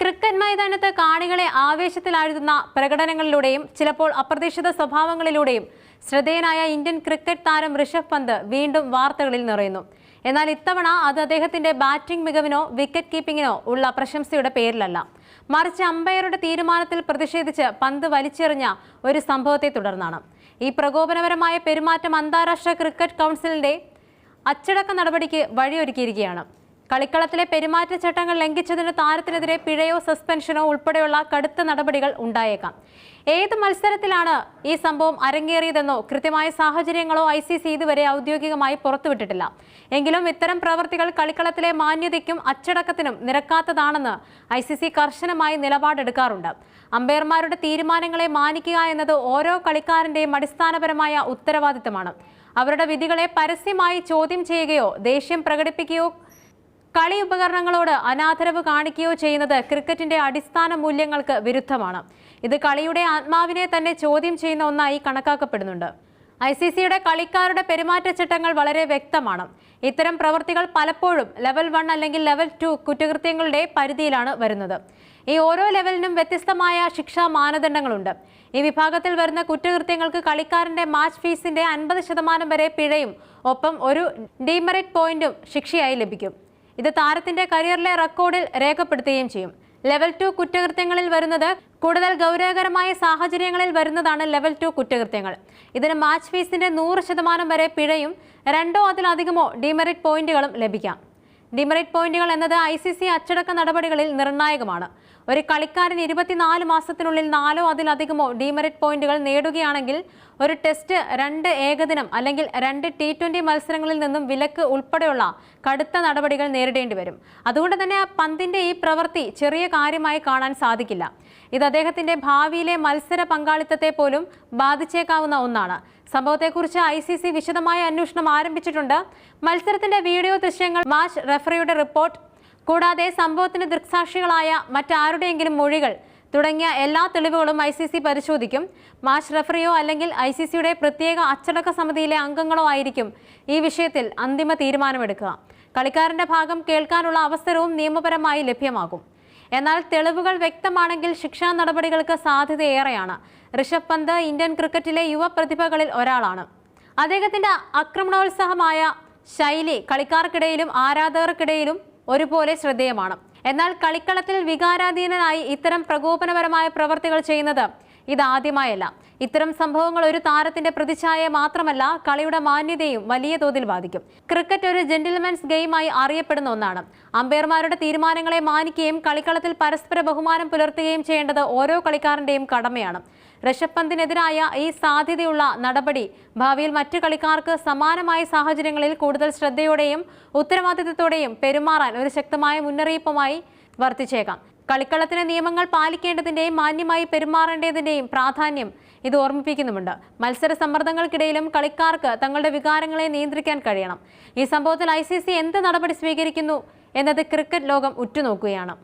Cricket മൈതാനത്ത് കാണികളെ ആവേശത്തിലാഴ്ത്തുന്ന പ്രകടനങ്ങളിലൂടെയും ചിലപ്പോൾ അപ്രതീക്ഷിത സ്വഭാവങ്ങളിലൂടെയും ശ്രദ്ധേയനായ ഇന്ത്യൻ ക്രിക്കറ്റ് താരം ഋഷഭ് പന്ത് വീണ്ടും വാർത്തകളിൽ നിറയുന്നു. എന്നാൽ ഇത്തവണ അത് അദ്ദേഹത്തിന്റെ ബാറ്റിംഗ് മികവിനോ വിക്കറ്റ് കീപ്പിങ്ങിനോ ഉള്ള പ്രശംസയുടെ പേരിലല്ല. മറിച്ച് അമ്പയറുടെ തീരുമാനത്തിൽ പ്രതിഷേധിച്ച് പന്ത് വലിച്ചെറിഞ്ഞ ഒരു സംഭവത്തെ തുടർന്നാണ്. ഈ പ്രകോപനപരമായ പെരുമാറ്റം അന്താരാഷ്ട്ര ക്രിക്കറ്റ് കൗൺസിലിന്റെ അച്ചടക്ക നടപടിക്ക് വഴിയൊരുക്കിയിരിക്കുകയാണ്. കളിക്കളത്തിലെ പെരുമാറ്റച്ചട്ടങ്ങൾ ലംഘിച്ചതിന് താരത്തിനെതിരെ പിഴയോ സസ്പെൻഷനോ ഉൾപ്പെടെയുള്ള കടുത്ത നടപടികൾ ഉണ്ടായേക്കാം. ഏത് മത്സരത്തിലാണ് ഈ സംഭവം അരങ്ങേറിയതെന്നോ കൃത്യമായ സാഹചര്യങ്ങളോ ഐ സി സി ഇതുവരെ ഔദ്യോഗികമായി പുറത്തുവിട്ടിട്ടില്ല. എങ്കിലും ഇത്തരം പ്രവർത്തികൾ കളിക്കളത്തിലെ മാന്യതയ്ക്കും അച്ചടക്കത്തിനും നിരക്കാത്തതാണെന്ന് ഐ സി സി കർശനമായി നിലപാടെടുക്കാറുണ്ട്. അമ്പയർമാരുടെ തീരുമാനങ്ങളെ മാനിക്കുക എന്നത് ഓരോ കളിക്കാരന്റെയും അടിസ്ഥാനപരമായ ഉത്തരവാദിത്തമാണ്. അവരുടെ വിധികളെ പരസ്യമായി ചോദ്യം ചെയ്യുകയോ ദേഷ്യം പ്രകടിപ്പിക്കുകയോ കളി ഉപകരണങ്ങളോട് അനാദരവ് കാണിക്കുകയോ ചെയ്യുന്നത് ക്രിക്കറ്റിന്റെ അടിസ്ഥാന മൂല്യങ്ങൾക്ക് വിരുദ്ധമാണ്. ഇത് കളിയുടെ ആത്മാവിനെ തന്നെ ചോദ്യം ചെയ്യുന്ന ഒന്നായി കണക്കാക്കപ്പെടുന്നുണ്ട്. ഐ സി സിയുടെ കളിക്കാരുടെ പെരുമാറ്റച്ചട്ടങ്ങൾ വളരെ വ്യക്തമാണ്. ഇത്തരം പ്രവൃത്തികൾ പലപ്പോഴും ലെവൽ വൺ അല്ലെങ്കിൽ ലെവൽ ടു കുറ്റകൃത്യങ്ങളുടെ പരിധിയിലാണ് വരുന്നത്. ഈ ഓരോ ലെവലിനും വ്യത്യസ്തമായ ശിക്ഷാ മാനദണ്ഡങ്ങളുണ്ട്. ഈ വിഭാഗത്തിൽ വരുന്ന കുറ്റകൃത്യങ്ങൾക്ക് കളിക്കാരന്റെ മാച്ച് ഫീസിന്റെ അൻപത് ശതമാനം വരെ പിഴയും ഒപ്പം ഒരു ഡീമെറിറ്റ് പോയിന്റും ശിക്ഷയായി ലഭിക്കും. ഇത് താരത്തിന്റെ കരിയറിലെ റെക്കോർഡിൽ രേഖപ്പെടുത്തുകയും ചെയ്യും. ലെവൽ ടു കുറ്റകൃത്യങ്ങളിൽ വരുന്നത് കൂടുതൽ ഗൗരവകരമായ സാഹചര്യങ്ങളിൽ വരുന്നതാണ് ലെവൽ ടു കുറ്റകൃത്യങ്ങൾ. ഇതിന് മാച്ച് ഫീസിന്റെ നൂറ് ശതമാനം വരെ പിഴയും രണ്ടോ അതിലധികമോ ഡിമെറിറ്റ് പോയിന്റുകളും ലഭിക്കാം. ഡിമെറിറ്റ് പോയിന്റുകൾ എന്നത് ഐ സി സി അച്ചടക്ക നടപടികളിൽ നിർണായകമാണ്. ഒരു കളിക്കാരൻ ഇരുപത്തിനാല് മാസത്തിനുള്ളിൽ നാലോ അതിലധികമോ ഡിമെറിറ്റ് പോയിന്റുകൾ നേടുകയാണെങ്കിൽ ഒരു ടെസ്റ്റ് രണ്ട് ഏകദിനം അല്ലെങ്കിൽ രണ്ട് ടി ട്വന്റി മത്സരങ്ങളിൽ നിന്നും വിലക്ക് ഉൾപ്പെടെയുള്ള കടുത്ത നടപടികൾ നേരിടേണ്ടി വരും. അതുകൊണ്ട് തന്നെ ആ പന്തിന്റെ ഈ പ്രവൃത്തി ചെറിയ കാര്യമായി കാണാൻ സാധിക്കില്ല. ഇത് അദ്ദേഹത്തിന്റെ ഭാവിയിലെ മത്സര പങ്കാളിത്തത്തെ പോലും ബാധിച്ചേക്കാവുന്ന ഒന്നാണ്. സംഭവത്തെക്കുറിച്ച് ഐ സി സി വിശദമായ അന്വേഷണം ആരംഭിച്ചിട്ടുണ്ട്. മത്സരത്തിന്റെ വീഡിയോ ദൃശ്യങ്ങൾ മാച്ച് റെഫറിയുടെ റിപ്പോർട്ട്. കൂടാതെ സംഭവത്തിന് ദൃക്സാക്ഷികളായ മറ്റാരുടെയെങ്കിലും മൊഴികൾ തുടങ്ങിയ എല്ലാ തെളിവുകളും ഐ സി സി പരിശോധിക്കും. മാച്ച് റെഫറിയോ അല്ലെങ്കിൽ ഐ സി സിയുടെ പ്രത്യേക അച്ചടക്ക സമിതിയിലെ അംഗങ്ങളോ ആയിരിക്കും ഈ വിഷയത്തിൽ അന്തിമ തീരുമാനമെടുക്കുക. കളിക്കാരന്റെ ഭാഗം കേൾക്കാനുള്ള അവസരവും നിയമപരമായി ലഭ്യമാകും. എന്നാൽ തെളിവുകൾ വ്യക്തമാണെങ്കിൽ ശിക്ഷാ നടപടികൾക്ക് സാധ്യതയേറെയാണ് ഋഷഭ് പന്ത് ഇന്ത്യൻ ക്രിക്കറ്റിലെ യുവ പ്രതിഭകളിൽ ഒരാളാണ്. അദ്ദേഹത്തിന്റെ ആക്രമണോത്സാഹമായ ശൈലി കളിക്കാർക്കിടയിലും ആരാധകർക്കിടയിലും ഒരുപോലെ ശ്രദ്ധേയമാണ്. എന്നാൽ കളിക്കളത്തിൽ വികാരാധീനനായി ഇത്തരം പ്രകോപനപരമായ പ്രവർത്തികൾ ചെയ്യുന്നത് ഇതാദ്യമായല്ല. ഇത്തരം സംഭവങ്ങൾ ഒരു താരത്തിന്റെ പ്രതിച്ഛായ മാത്രമല്ല കളിയുടെ മാന്യതയും വലിയ തോതിൽ ബാധിക്കും. ക്രിക്കറ്റ് ഒരു ജെന്റിൽമെൻസ് ഗെയിമായി അറിയപ്പെടുന്ന ഒന്നാണ്. അമ്പയർമാരുടെ തീരുമാനങ്ങളെ മാനിക്കുകയും കളിക്കളത്തിൽ പരസ്പര ബഹുമാനം പുലർത്തുകയും ചെയ്യേണ്ടത് ഓരോ കളിക്കാരന്റെയും കടമയാണ്. ഋഷഭ് പന്തിനെതിരായ ഈ സാധ്യതയുള്ള നടപടി ഭാവിയിൽ മറ്റു കളിക്കാർക്ക് സമാനമായ സാഹചര്യങ്ങളിൽ കൂടുതൽ ശ്രദ്ധയോടെയും ഉത്തരവാദിത്തത്തോടെയും പെരുമാറാൻ ഒരു ശക്തമായ മുന്നറിയിപ്പുമായി വർത്തിച്ചേക്കാം കളിക്കളത്തിലെ നിയമങ്ങൾ പാലിക്കേണ്ടതിന്റെയും മാന്യമായി പെരുമാറേണ്ടതിന്റെയും പ്രാധാന്യം ഇത് ഓർമ്മിപ്പിക്കുന്നുമുണ്ട്. മത്സര സമ്മർദ്ദങ്ങൾക്കിടയിലും കളിക്കാർക്ക് തങ്ങളുടെ വികാരങ്ങളെ നിയന്ത്രിക്കാൻ കഴിയണം. ഈ സംഭവത്തിൽ ഐ എന്ത് നടപടി സ്വീകരിക്കുന്നു എന്നത് ക്രിക്കറ്റ് ലോകം ഉറ്റുനോക്കുകയാണ്.